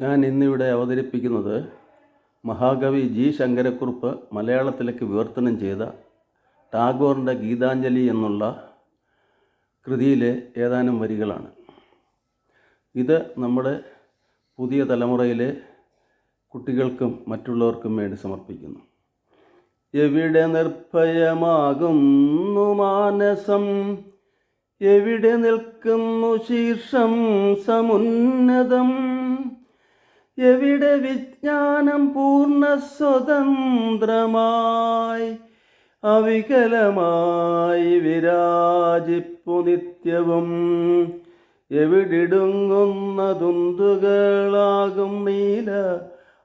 ഞാൻ ഇന്നിവിടെ അവതരിപ്പിക്കുന്നത് മഹാകവി ജി ശങ്കരക്കുറുപ്പ് മലയാളത്തിലേക്ക് വിവർത്തനം ചെയ്ത ടാഗോറിന്റെ ഗീതാഞ്ജലി എന്നുള്ള കൃതിയിലെ ഏതാനും വരികളാണ്. ഇത് നമ്മുടെ പുതിയ തലമുറയിലെ കുട്ടികൾക്കും മറ്റുള്ളവർക്കും വേണ്ടി സമർപ്പിക്കുന്നു. എവിടെ നിർഭയമാകുന്നു മാനസം? എവിടെ നിൽക്കുന്നു ശീർഷം സമുന്നതം? എവിടെ വിജ്ഞാനം പൂർണ സ്വതന്ത്രമായി? അവികലമായി വിരാജിപ്പു നിത്യവും. എവിടിടുങ്ങുന്ന തുന്തുകളാകും നീല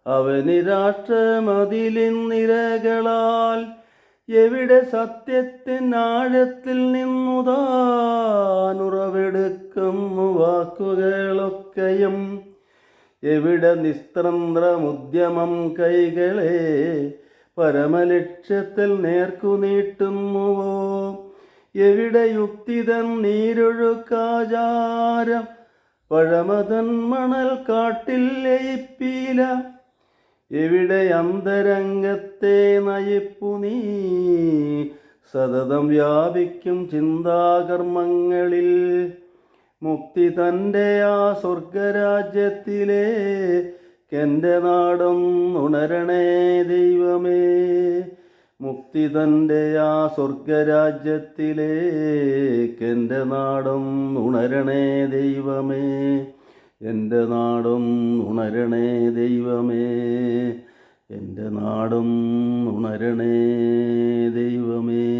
അവനിരാഷ്ട്രമതിലിൻ നിരകളാൽ. എവിടെ സത്യത്തിൻ ആഴത്തിൽ നിന്നുതാനുറവെടുക്കുന്നു വാക്കുകളൊക്കെയും. എവിടെ നിസ്തന്ത്രമുദ്യമം കൈകളെ പരമലക്ഷ്യത്തിൽ നേർക്കുനീട്ടുന്നുവോ എവിടെ യുക്തിതൻ നീരൊഴുക്കാചാരം? പഴമതൻ മണൽ കാട്ടിൽ ലയിപ്പീല. എവിടെ അന്തരംഗത്തെ നയിപ്പു നീ? സതതം വ്യാപിക്കും ചിന്താകർമ്മങ്ങളിൽ. മുക്തി തന്റെ ആ സ്വർഗരാജ്യത്തിലെ എന്റെ നാടും ഉണരണേ ദൈവമേ. മുക്തി തന്റെ ആ സ്വർഗരാജ്യത്തിലെ എന്റെ നാടും ഉണരണേ ദൈവമേ. എന്റെ നാടും ഉണരണേ ദൈവമേ. എന്റെ നാടും ഉണരണേ ദൈവമേ.